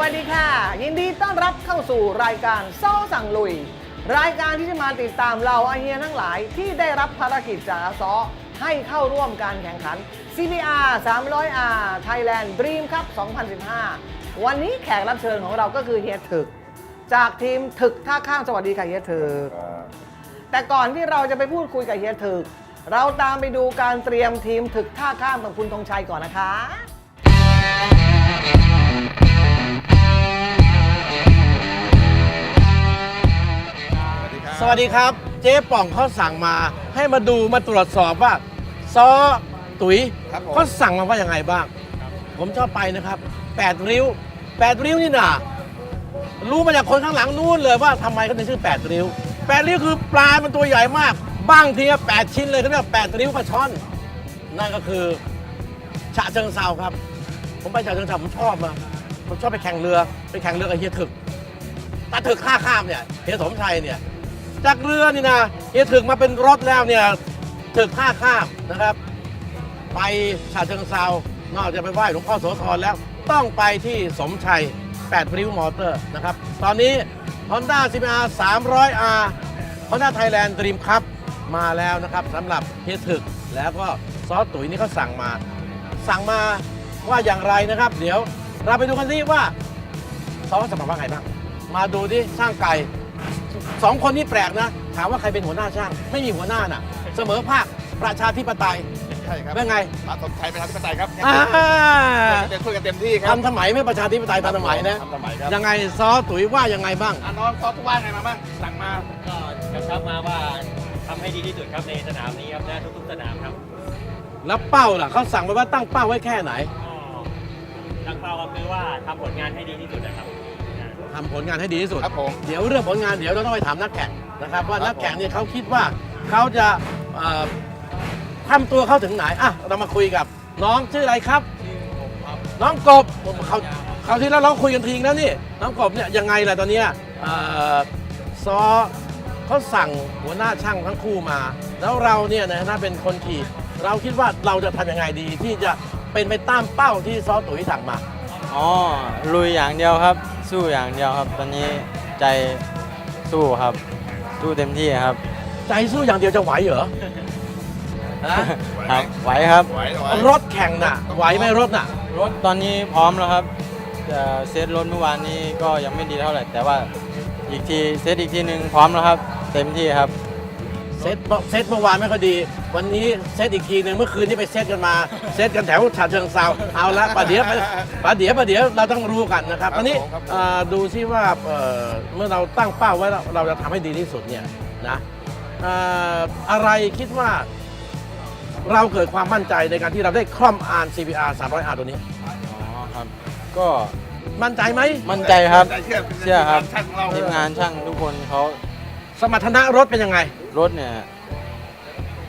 วัสดีค่ะ ยินดีต้อนรับเข้าสู่รายการซ้อสั่งลุย รายการที่จะมาติดตามเราอาเฮียทั้งหลายที่ได้รับภารกิจจากอาซอให้เข้าร่วมการแข่งขัน CBR 300R Thailand Dream Cup 2015 วันนี้แขกรับเชิญของเราก็คือเฮียถึก จากทีมถึกท่าข้ามสวัสดีค่ะเฮียถึก แต่ก่อนที่เราจะไปพูดคุยกับเฮียถึก เราตามไปดูการเตรียมทีมถึกท่าข้ามของคุณธงชัยก่อนนะคะ สวัสดีครับ เจ๊ป่องเขาสั่งมา ให้มาดูมาตรวจสอบว่าซอตุ๋ยครับผม เขาสั่งมาว่ายังไงบ้าง ผมชอบไปนะครับ8ริ้ว8ริ้วนี่นะรู้มาจากคนข้างหลังนู่นเลยว่าทำไมเขาถึงชื่อ8ริ้ว8ริ้วคือปลา มันตัวใหญ่มากบ้างทีแปดชิ้นเลยเขาเรียกว่า8ริ้วปลาช่อน นั่นก็คือ ฉะเชิงเซาครับ ผมไปฉะเชิงเซาผมชอบมาผมชอบไปแข่งเรือ ไปแข่งเรือกับเฮียถึกตาถึกข้าข้ามเนี่ยเฮียสมชัยเนี่ย จากเรือนี่นะเฮียถึงมาเป็นรถแล้วเนี่ยถึกท่าข้ามนะครับ ไปฉะเชิงเซานอกจากไปไหว้หลวงพ่อโสธรแล้วต้องไปที่สมชัย8ริ้วมอเตอร์นะครับ ตอนนี้ Honda CBR 300R Honda Thailand Dream Cup มาแล้วนะครับสำหรับเฮถึกแล้วก็ซอสตุ๋ยนี่เขาสั่งมา สั่งมาว่าอย่างไรนะครับ เดี๋ยวเราไปดูกันสิว่าซอสสั่งมาว่าไงบ้างมาดูที่ช่างไก่ สองคนนี้แปลกนะ ถามว่าใครเป็นหัวหน้าช่าง ไม่มีหัวหน้าน่ะ เสมอภาคประชาธิปไตยใช่ครับเป็นไงมาสมไทยประชาธิปไตยครับอ่าเดี๋ยวคุยกันเต็มที่ครับทำสมัยไม่ประชาธิปไตยทันสมัยนะทำสมัยครับยังไงซอตุ๋ยว่ายังไงบ้างอะน้องซอสว่าไงมาบ้างสั่งมาก็กำชับมาว่าทำให้ดีที่สุดครับในสนามนี้ครับและทุกๆสนามครับ แล้วเป้าล่ะเขาสั่งไปว่าตั้งเป้าไว้แค่ไหนก็ตั้งเป้าก็คือว่าทำผลงานให้ดีที่สุดนะครับนะ ทำผลงานให้ดีที่สุด ครับผม เดี๋ยวเรื่องผลงานเดี๋ยวเราต้องไปถามนักแข่งนะครับ ว่าครับนักแข่งเนี่ยเขาคิดว่าเขาจะเอ่อทำตัวเขาถึงไหนอะเรามาคุยกับน้องชื่ออะไรครับ น้องกบเขาเขาวที่แล้วเราคุยกันทีแล้วนี่น้องกบเนี่ยยังไงล่ะตอนเนี้ยเอ่อซอเขาสั่งหัวหน้าช่างทั้งคู่มา แล้วเราเนี่ยนะนะเป็นคนขี่ เราคิดว่าเราจะทำยังไงดีที่จะเป็นไปตามเป้าที่ซอตุ๋ยสั่งมา อ๋อลุยอย่างเดียวครับ สู้อย่างเดียวครับ ตอนนี้ใจสู้ครับ สู้เต็มที่ครับใจสู้อย่างเดียวจะไหวเหรอฮะครับไหวครับ ไหวไหวรถแข่งน่ะ ไหวไหมรถน่ะ รถตอนนี้พร้อมแล้วครับแต่เซตรถเมื่อวานนี้ก็ยังไม่ดีเท่าไหร่ แต่ว่าอีกทีเซตอีกทีหนึ่งพร้อมแล้วครับ เต็มที่ครับ เซตเซตเมื่อวานไม่ค่อยดี วันนี้เซตอีกทีหนึงเมื่อคืนที่ไปเซตกันมา เซตกันแถวฉะเชิงเซาเอาละประเดี๋ยวประเดี๋ยวประเดี๋ยวเราต้องรู้กันนะครับอันนี้อ่าดูซิว่าเอ่อเมื่อเราตั้งเป้าไว้แล้วเราจะทำให้ดีที่สุดเนี่ยนะอ่าอะไรคิดว่า เราเกิดความมั่นใจในการที่เราได้คล่อมอาน CPR 300R ตัวนี้ อ๋อครับ ก็มั่นใจไหมมั่นใจครับใจเชื่อเชื่อครับช่างของเราทีมงานช่างทุกคนเขา สมรรถนะรถเป็นยังไง รถเนี่ย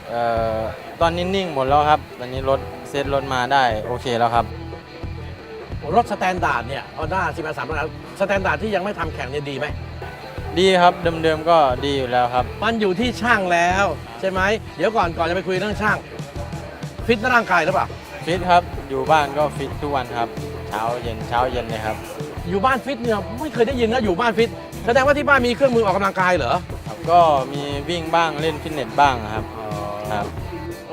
เอ่อตอนนี้นิ่งหมดแล้วครับ ตอนนี้รถเซตรถมาได้โอเคแล้วครับ รถสแตนดาร์ดเนี่ย Honda CPR 300R สแตนดาร์ดที่ยังไม่ทำแข่งเนี่ยดีไหม ดีครับเดิมๆก็ดีอยู่แล้วครับ มันอยู่ที่ช่างแล้ว ใช่ไหม เดี๋ยวก่อนก่อนจะไปคุยเรื่องช่าง ฟิตร่างกายหรือเปล่า ฟิตครับอยู่บ้านก็ฟิตทุกวันครับ เช้าเย็นเช้าเย็นเลยครับ อยู่บ้านฟิตเนี่ยไม่เคยได้ยินนะอยู่บ้านฟิต แสดงว่าที่บ้านมีเครื่องมือออกกำลังกายเหรอครับก็มีวิ่งบ้างเล่นฟิตเนสบ้างครับครับ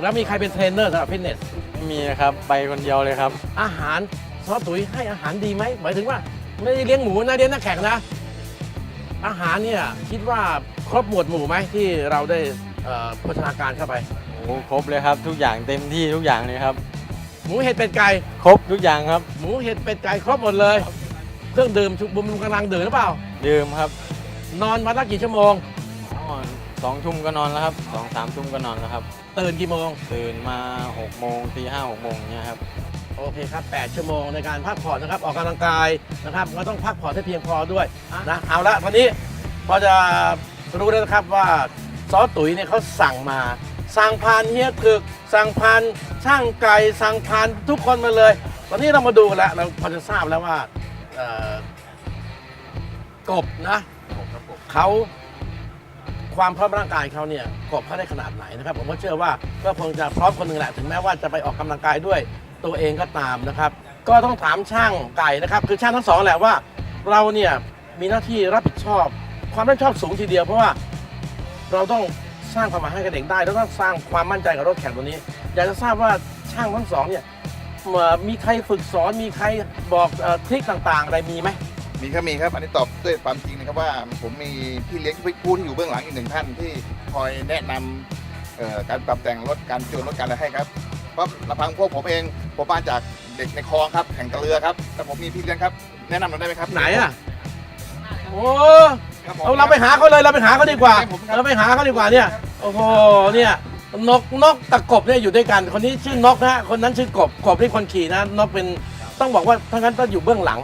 แล้วมีใครเป็นเทรนเนอร์สำหรับฟิตเนส ไม่มีนะครับ ไปคนเดียวเลยครับ อาหารซอสตุ๋ยให้อาหารดีไหมหมายถึงว่าไม่ได้เลี้ยงหมูนะเลี้ยงนักแข่งนะ อาหารเนี่ยคิดว่าครบหมวดหมู่ไหมที่เราได้เอ่อโภชนาการเข้าไป โอ้ครบเลยครับ ทุกอย่างเต็มที่ทุกอย่างเลยครับ หมูเห็ดเป็ดไก่ ครบทุกอย่างครับ หมูเห็ดเป็ดไก่ครบหมดเลย เครื่องดื่มชุบบุมกำลังดื่มหรือเปล่า ดื่มครับ นอนวันละกี่ชั่วโมงอ๋อสองทุ่มก็นอนแล้วครับสองสามทุ่มก็นอนแล้วครับ ตื่นกี่โมง ตื่นมาหกโมงตีห้าหกโมงเนี่ยครับ โอเคครับ 8 ชั่วโมงในการพักผ่อนนะครับ ออกกำลังกายนะครับก็ต้องพักผ่อนให้เพียงพอด้วยนะ เอาละวันนี้พอจะรู้แล้วนะครับว่าซอสตุ๋ยเนี่ยเขาสั่งมา สั่งผ่านเฮียถึก สั่งผ่านช่างไก่ สั่งผ่านทุกคนมาเลย ตอนนี้เรามาดูกันแล้ว เราพอจะทราบแล้วว่าเอ่อ กบนะเขาความพร้อมร่างกายเขาเนี่ยกบเขาได้ขนาดไหนนะครับ ผมก็เชื่อว่าก็คงจะพร้อมคนหนึ่งแหละถึงแม้ว่าจะไปออกกำลังกายด้วยตัวเองก็ตามนะครับ ก็ต้องถามช่างไก่นะครับ คือช่างทั้งสองแหละว่า เราเนี่ยมีหน้าที่รับผิดชอบ ความรับผิดชอบสูงทีเดียวเพราะว่าเราต้องสร้างความหมายให้กับเด็กได้แล้วก็สร้างความมั่นใจกับรถแข่งตัวนี้ อยากจะทราบว่าช่างทั้งสองเนี่ยมีใครฝึกสอนมีใครบอกเอ่อทริคต่างๆ อะไรมีไหม มีครับมีครับอันนี้ตอบด้วยความจริงนะครับว่าผมมีพี่เลี้ยงพี่ผู้ที่อยู่เบื้องหลังอีกหนึ่งท่านที่คอยแนะนำเอ่อการปรับแต่งรถการจูนรถการอะไรให้ครับเพราะลำพังพวกผมเองผมมาจากเด็กในคลองครับแข่งกับเรือครับแต่ผมมีพี่เลี้ยงครับแนะนำเราได้ไหมครับไหนอะโอ้ครับผมเอาเราไปหาเขาเลยเราไปหาเขาดีกว่าผมครับ เราไปหาเขาดีกว่าเนี่ยโอ้โหเนี่ยนกนกตะกบเนี่ยอยู่ด้วยกัน คนนี้ชื่อนกนะฮะคนนั้นชื่อกบกบที่คนขี่นะนกเป็นต้องบอกว่าทั้งนั้นต้องอยู่เบื้องหลัง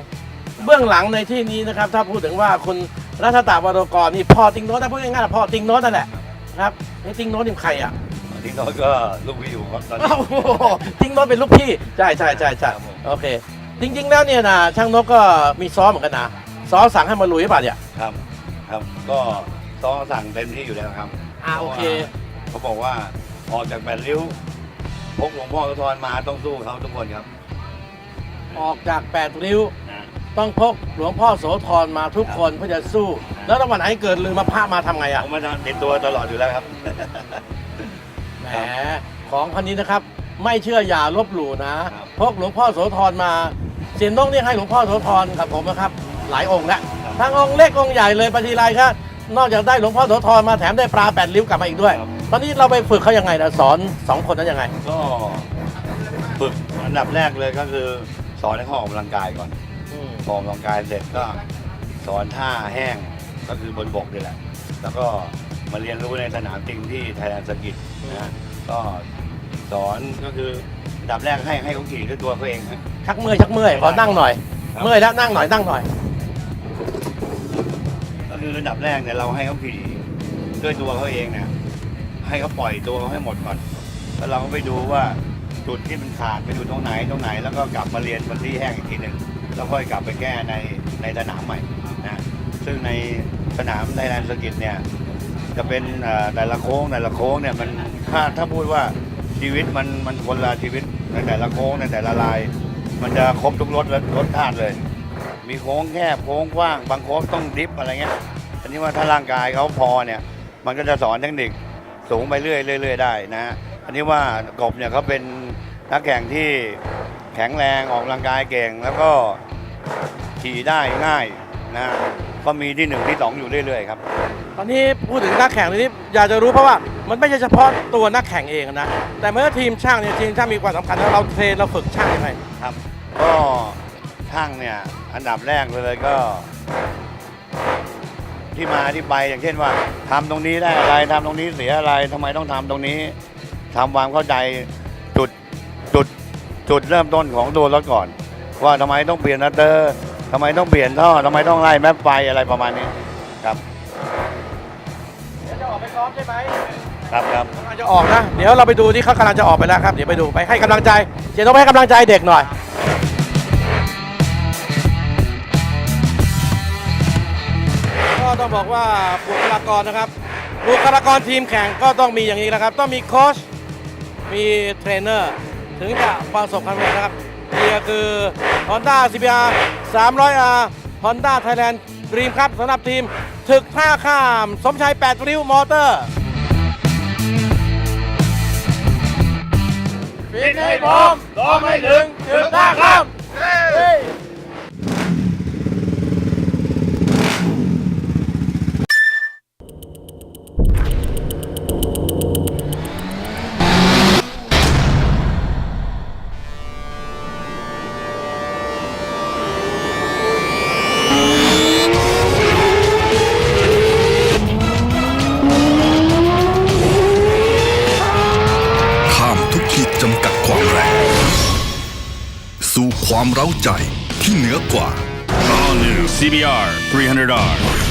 เบื้องหลังในที่นี้นะครับ ถ้าพูดถึงว่าคุณรัชตาวรกรนี่พ่อติงโน้ตถ้าพูดง่ายๆพ่อติงโน้ตนั่นแหละครับไอ้ติงโน้ตนี่ใครอะที่น้อยก็ลูกวิวครับตอนนี้ โอ้โหติงโน้ตเป็นลูกพี่ใช่ใช่ใช่ใช่ครับผม โอเค จริง ๆ แล้วเนี่ยนะช่างนกก็มีซ้อมเหมือนกันนะซ้อมสั่งให้มาลุยหรือเปล่าเนี่ยครับครับก็ต้องสั่งเต็มที่อยู่แล้วครับอ่าโอเคเขาบอกว่าออกจากแปดริ้วพกหลวงพ่อสุธรมาต้องสู้เขาทุกคนครับ ออกจากแปดริ้วนะ ต้องพกหลวงพ่อโสธรมาทุกคนเพื่อจะสู้ แล้วถ้าวันไหนเกิดลืมมาพระมาทำไงอะผมมาติดตัวตลอดอยู่แล้วครับ แหมของคันนี้นะครับ ไม่เชื่ออย่าลบหลู่นะพกหลวงพ่อโสธรมาเสียนนกนี่ให้หลวงพ่อโสธรกับผมนะครับ หลายองค์แล้วทั้งองค์เล็กองค์ใหญ่เลยปฏิไลครับนอกจากได้หลวงพ่อโสธรมาแถมได้ปลาแปดริ้วกลับมาอีกด้วยตอนนี้เราไปฝึกเขายังไงนะสอนสองคนนั้นยังไง ก็ฝึกอันดับแรกเลยก็คือ สอนให้เขาออกกำลังกายก่อน อืมพอออกกำลังกายเสร็จก็สอนท่าแห้งก็คือบนบกนี่แหละ แล้วก็มาเรียนรู้ในสนามจริงที่ไทยแลนด์สกิตนะฮะก็สอนก็คืออันดับแรกให้ให้เขาขี่ด้วยตัวเขาเองนะชักเมื่อยชักเมื่อยขอนั่งหน่อย ครับ เมื่อยแล้วนั่งหน่อยนั่งหน่อย ก็คืออันดับแรกเนี่ยเราให้เขาขี่ด้วยตัวเขาเองเนี่ยให้เขาปล่อยตัวเขาให้หมดก่อน แล้วเราก็ไปดูว่าจุดที่มันขาดไปดูตรงไหนตรงไหน แล้วก็กลับมาเรียนบนที่แห้งอีกทีหนึ่ง แล้วค่อยกลับไปแก้ในในสนามใหม่นะซึ่งในสนามไทยแลนด์สกิตเนี่ยจะเป็นแต่ละโค้งแต่ละโค้งเนี่ยมันถ้าถ้าพูดว่าชีวิตมันมันคนละชีวิตในแต่ละโค้งในแต่ละลาย มันจะครบทุกรถและรถธาตุเลย มีโค้งแคบโค้งกว้าง บางโค้งต้องดิฟอะไรเงี้ยอันนี้ว่าถ้าร่างกายเขาพอเนี่ยมันก็จะสอนเทคนิคสูงไปเรื่อยๆเรื่อยได้นะอันนี้ว่ากบเนี่ยเขาเป็นนักแข่งที่ ข็งแรงออกกำลังกายเก่ง แล้วก็ขี่ได้ง่ายนะฮะก็มีที่หนึ่งที่สองอยู่เรื่อยๆครับตอนนี้พูดถึงนักแข่งนี้อยากจะรู้เพราะว่ามันไม่ใช่เฉพาะตัวนักแข่งเองนะแต่เมื่อทีมช่างเนี่ยทีมช่างมีความสำคัญแล้วเราเทรนเราฝึกช่างยังไงครับ ก็ช่างเนี่ยอันดับแรกเลยก็ ที่มาที่ไปอย่างเช่นว่าทำตรงนี้ได้อะไรทำตรงนี้เสียอะไรทำไมต้องทำตรงนี้ทำความเข้าใจจุดจุด จุดเริ่มต้นของตัวรถก่อน ว่าทำไมต้องเปลี่ยนนัตเตอร์ทำไมต้องเปลี่ยนท่อทำไมต้องไล่แมปไฟอะไรประมาณนี้ครับจะออกไปซ้อมใช่ไหมครับครับกำลังจะออกนะ เดี๋ยวเราไปดูที่เขากำลังจะออกไปแล้วครับเดี๋ยวไปดูไปให้กำลังใจเจนต้องไปให้กำลังใจเด็กหน่อยก็ต้องบอกว่าบุคลากรนะครับบุคลากรทีมแข่งก็ต้องมีอย่างนี้นะครับ ต้องมีโค้ชมีเทรนเนอร์ ถึงจะประสบความสำเร็จนะครับนี่ก็คือ Honda CBR 300R Honda Thailand Dream ครับสำหรับทีมถึกท่าข้าม สมชาย8ริ้วมอเตอร์ฟิตให้พร้อมซ้อมให้ถึงถึกท่าข้ามข้าม ร้าใจที่เหนือกว่า All new CBR 300R